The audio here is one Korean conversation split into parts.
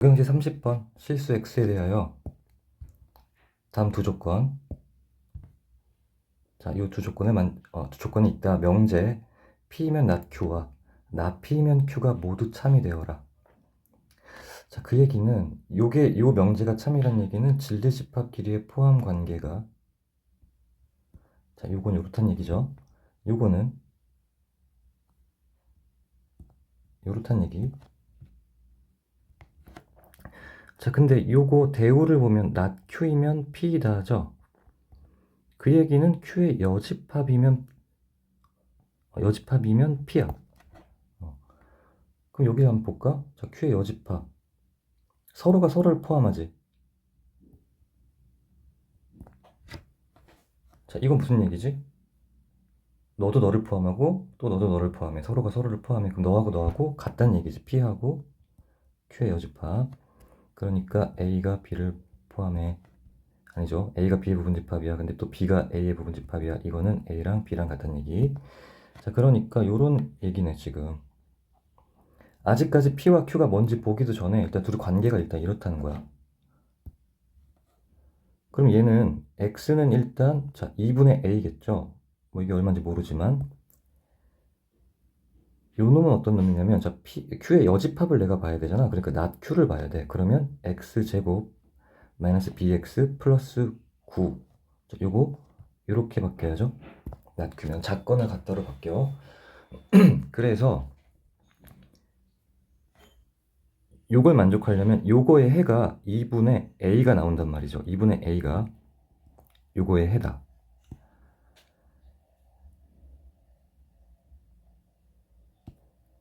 경제 30번 실수 x에 대하여 다음 두 조건 자, 이 두 조건에 만, 어, 두 조건이 있다. 명제 p면 not q와 나 p면 q가 모두 참이 되어라. 자, 그 얘기는 요게 요 명제가 참이란 얘기는 질대 집합 길이의 포함 관계가 자, 요건 요렇단 얘기죠. 요거는 요렇단 얘기. 자, 근데 요거 대우를 보면 not q이면 p이다 하죠. 그 얘기는 q의 여집합이면 어, 여집합이면 p야. 어. 그럼 여기 한번 볼까? 자, q의 여집합. 서로가 서로를 포함하지. 자, 이건 무슨 얘기지? 너도 너를 포함하고 또 너도 너를 포함해. 서로가 서로를 포함해. 그럼 너하고 너하고 같다는 얘기지. p하고 q의 여집합. 그러니까 a가 b를 포함해. 아니죠. a가 b의 부분집합이야. 근데 또 b가 a의 부분집합이야. 이거는 a랑 b랑 같다는 얘기. 자, 그러니까 요런 얘기네, 지금. 아직까지 p와 q가 뭔지 보기도 전에 일단 둘이 관계가 일단 이렇다는 거야. 그럼 얘는 x는 일단 자 2분의 a겠죠. 뭐 이게 얼마인지 모르지만 요 놈은 어떤 놈이냐면 자 p, q의 여집합을 내가 봐야 되잖아. 그러니까 not q를 봐야 돼. 그러면 x 제곱 마이너스 bx 플러스 9 자, 요거 요렇게 바뀌어야죠. not q면 작거나 같다로 바뀌어. 그래서 요걸 만족하려면 요거의 해가 2분의 a가 나온단 말이죠. 2분의 a가 요거의 해다.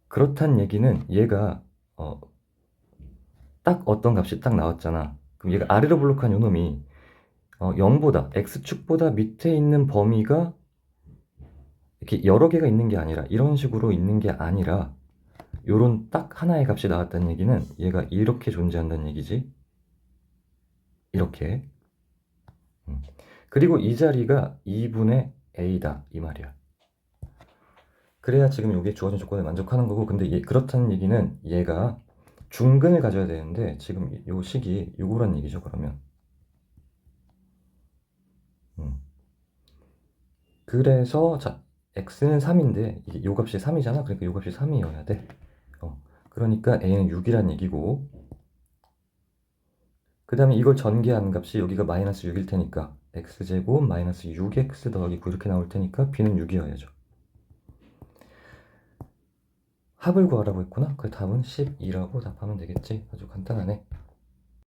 그렇단 얘기는 얘가 어, 딱 어떤 값이 딱 나왔잖아. 그럼 얘가 아래로 블록한 요 놈이 어, 0보다 x축보다 밑에 있는 범위가 이렇게 여러 개가 있는 게 아니라 이런 식으로 있는 게 아니라 요런 딱 하나의 값이 나왔다는 얘기는 얘가 이렇게 존재한다는 얘기지. 이렇게. 음. 그리고 이 자리가 2분의 a다 이 말이야. 그래야 지금 이게 주어진 조건에 만족하는 거고 근데 얘, 그렇다는 얘기는 얘가 중근을 가져야 되는데 지금 요 식이 요거란 얘기죠 그러면 음. 그래서 자 x는 3인데 이게 요 값이 3이잖아 그러니까 요 값이 3이어야 돼 어. 그러니까 a는 6이란 얘기고 그 다음에 이걸 전개하는 값이 여기가 마이너스 6일 테니까 x제곱 마이너스 6x 더하기 9 이렇게 나올 테니까 b는 6이어야죠 합을 구하라고 했구나. 그 답은 12라고 답하면 되겠지. 아주 간단하네.